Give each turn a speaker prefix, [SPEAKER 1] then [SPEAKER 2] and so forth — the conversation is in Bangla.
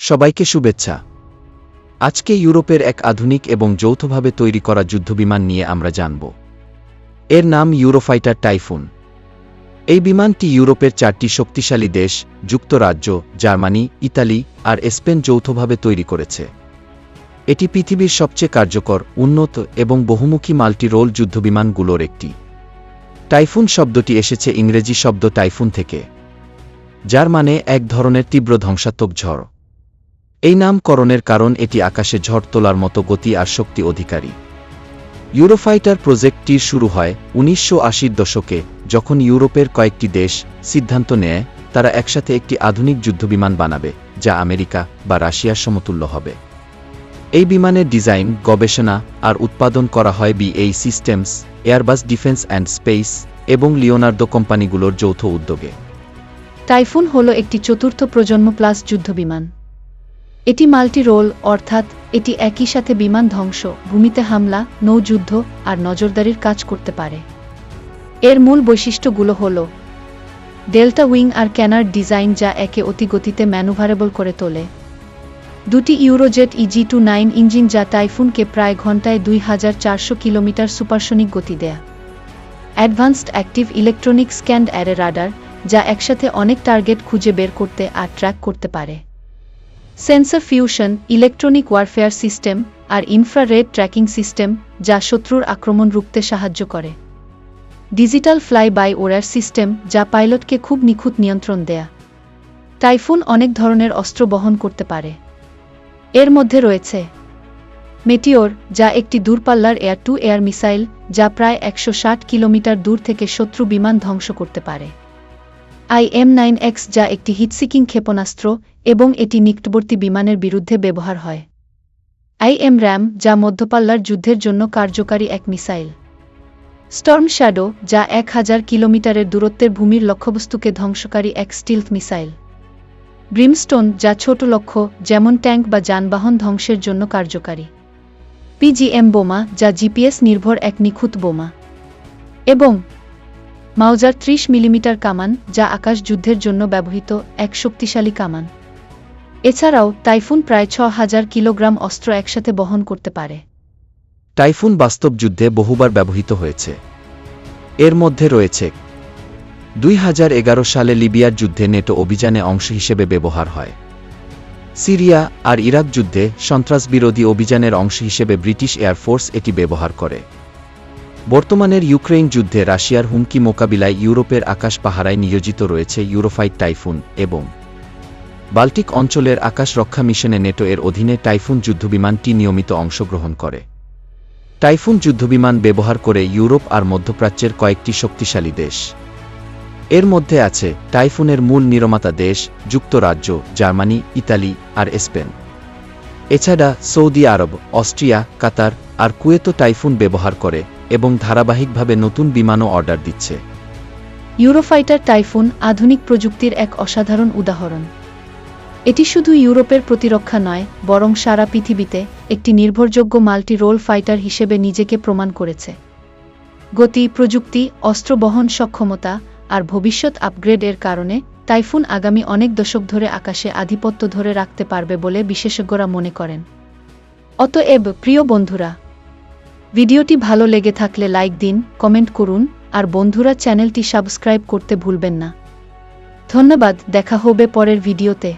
[SPEAKER 1] সবাইকে শুভেচ্ছা। আজকে ইউরোপের এক আধুনিক এবং যৌথভাবে তৈরি করা যুদ্ধবিমান নিয়ে আমরা জানব। এর নাম ইউরোফাইটার টাইফুন। এই বিমানটি ইউরোপের চারটি শক্তিশালী দেশ, যুক্তরাজ্য, জার্মানি, ইতালি আর স্পেন যৌথভাবে তৈরি করেছে। এটি পৃথিবীর সবচেয়ে কার্যকর, উন্নত এবং বহুমুখী মাল্টি রোল যুদ্ধবিমানগুলোর একটি। টাইফুন শব্দটি এসেছে ইংরেজি শব্দ টাইফুন থেকে, যার মানে এক ধরনের তীব্র ধ্বংসাত্মক ঝড়। এই নামকরণের কারণ এটি আকাশে ঝড় তোলার মতো গতি আর শক্তি অধিকারী। ইউরোফাইটার প্রজেক্টটির শুরু হয় উনিশশো দশকে, যখন ইউরোপের কয়েকটি দেশ সিদ্ধান্ত নেয় তারা একসাথে একটি আধুনিক যুদ্ধবিমান বানাবে, যা আমেরিকা বা রাশিয়ার সমতুল্য হবে। এই বিমানের ডিজাইন, গবেষণা আর উৎপাদন করা হয় BAE systems Airbus defence and space এবং লিওনার্দো কোম্পানিগুলোর যৌথ উদ্যোগে।
[SPEAKER 2] টাইফুন হল একটি চতুর্থ প্রজন্ম প্লাস যুদ্ধবিমান। এটি মাল্টি রোল, অর্থাৎ এটি একই সাথে বিমান ধ্বংস, ভূমিতে হামলা, নৌযুদ্ধ আর নজরদারির কাজ করতে পারে। এর মূল বৈশিষ্ট্যগুলো হল ডেল্টা উইং আর ক্যানার ডিজাইন যা একে অতি গতিতে ম্যানুভারেবল করে তোলে। দুটি Eurojet EJ two nine engine যা টাইফুনকে প্রায় ঘন্টায় দুই হাজার চারশো কিলোমিটার সুপারসনিক গতি দেয়া। Advanced active electronic scanned array radar যা একসাথে অনেক টার্গেট খুঁজে বের করতে আর ট্র্যাক করতে পারে। Sensor fusion electronic warfare system আর ইনফ্রারেড ট্র্যাকিং সিস্টেম যা শত্রুর আক্রমণ রুখতে সাহায্য করে। Digital fly by wire system যা পাইলটকে খুব নিখুঁত নিয়ন্ত্রণ দেয়া। টাইফুন অনেক ধরনের অস্ত্র বহন করতে পারে। এর মধ্যে রয়েছে মেটিওর যা একটি দূরপাল্লার এয়ার টু এয়ার মিসাইল যা প্রায় একশো ষাট কিলোমিটার দূর থেকে শত্রু বিমান ধ্বংস করতে পারে। আই এম নাইন এক্স যা একটি হিটসিকিং ক্ষেপণাস্ত্র এবং এটি নিকটবর্তী বিমানের বিরুদ্ধে ব্যবহার হয়। আই এম র্যাম যা মধ্যপাল্লার যুদ্ধের জন্য কার্যকারী এক মিসাইল। স্টর্ম শ্যাডো যা এক হাজার কিলোমিটারের দূরত্বের ভূমির লক্ষ্যবস্তুকে ধ্বংসকারী এক স্টিলথ মিসাইল। ব্রিমস্টোন যা ছোট লক্ষ্য, যেমন ট্যাঙ্ক বা যানবাহন ধ্বংসের জন্য কার্যকারী। পিজিএম বোমা যা জিপিএস নির্ভর এক নিখুঁত বোমা। এবং মাউজার ত্রিশ মিলিমিটার কামান, যা আকাশ যুদ্ধের জন্য ব্যবহৃত এক শক্তিশালী কামান। এছাড়াও, টাইফুন প্রায় ছ হাজার কিলোগ্রাম অস্ত্র একসাথে বহন করতে পারে।
[SPEAKER 1] টাইফুন বাস্তব যুদ্ধে বহুবার ব্যবহৃত হয়েছে। এর মধ্যে রয়েছে দুই হাজার এগারো সালে লিবিয়ার যুদ্ধে নেটো অভিযানে অংশ হিসেবে ব্যবহার হয়। সিরিয়া আর ইরাক যুদ্ধে সন্ত্রাসবিরোধী অভিযানের অংশ হিসেবে ব্রিটিশ এয়ারফোর্স এটি ব্যবহার করে। বর্তমানের ইউক্রেন যুদ্ধে রাশিয়ার হুমকি মোকাবিলায় ইউরোপের আকাশ পাহারায় নিয়োজিত রয়েছে ইউরোফাইট টাইফুন এবং বাল্টিক অঞ্চলের আকাশ রক্ষা মিশনে নেটো এর অধীনে টাইফুন যুদ্ধবিমানটি নিয়মিত অংশগ্রহণ করে। টাইফুন যুদ্ধবিমান ব্যবহার করে ইউরোপ আর মধ্যপ্রাচ্যের কয়েকটি শক্তিশালী দেশ। এর মধ্যে আছে টাইফুনের মূল নিরমাতা দেশ, যুক্তরাজ্য, জার্মানি, ইতালি আর স্পেন। এছাড়া সৌদি আরব, অস্ট্রিয়া, কাতার আর কুয়েতো টাইফুন ব্যবহার করে এবং ধারাবাহিকভাবে নতুন বিমানও অর্ডার দিচ্ছে।
[SPEAKER 2] ইউরোফাইটার টাইফুন আধুনিক প্রযুক্তির এক অসাধারণ উদাহরণ। এটি শুধু ইউরোপের প্রতিরক্ষা নয়, বরং সারা পৃথিবীতে একটি নির্ভরযোগ্য মাল্টি রোল ফাইটার হিসেবে নিজেকে প্রমাণ করেছে। গতি, প্রযুক্তি, অস্ত্র বহন সক্ষমতা আর ভবিষ্যৎ আপগ্রেডের কারণে টাইফুন আগামী অনেক দশক ধরে আকাশে আধিপত্য ধরে রাখতে পারবে বলে বিশেষজ্ঞরা মনে করেন। অতএব, প্রিয় বন্ধুরা ভিডিওটি ভালো লেগে থাকলে লাইক দিন, কমেন্ট করুন, আর বন্ধুরা চ্যানেলটি সাবস্ক্রাইব করতে ভুলবেন না। ধন্যবাদ, দেখা হবে পরের ভিডিওতে।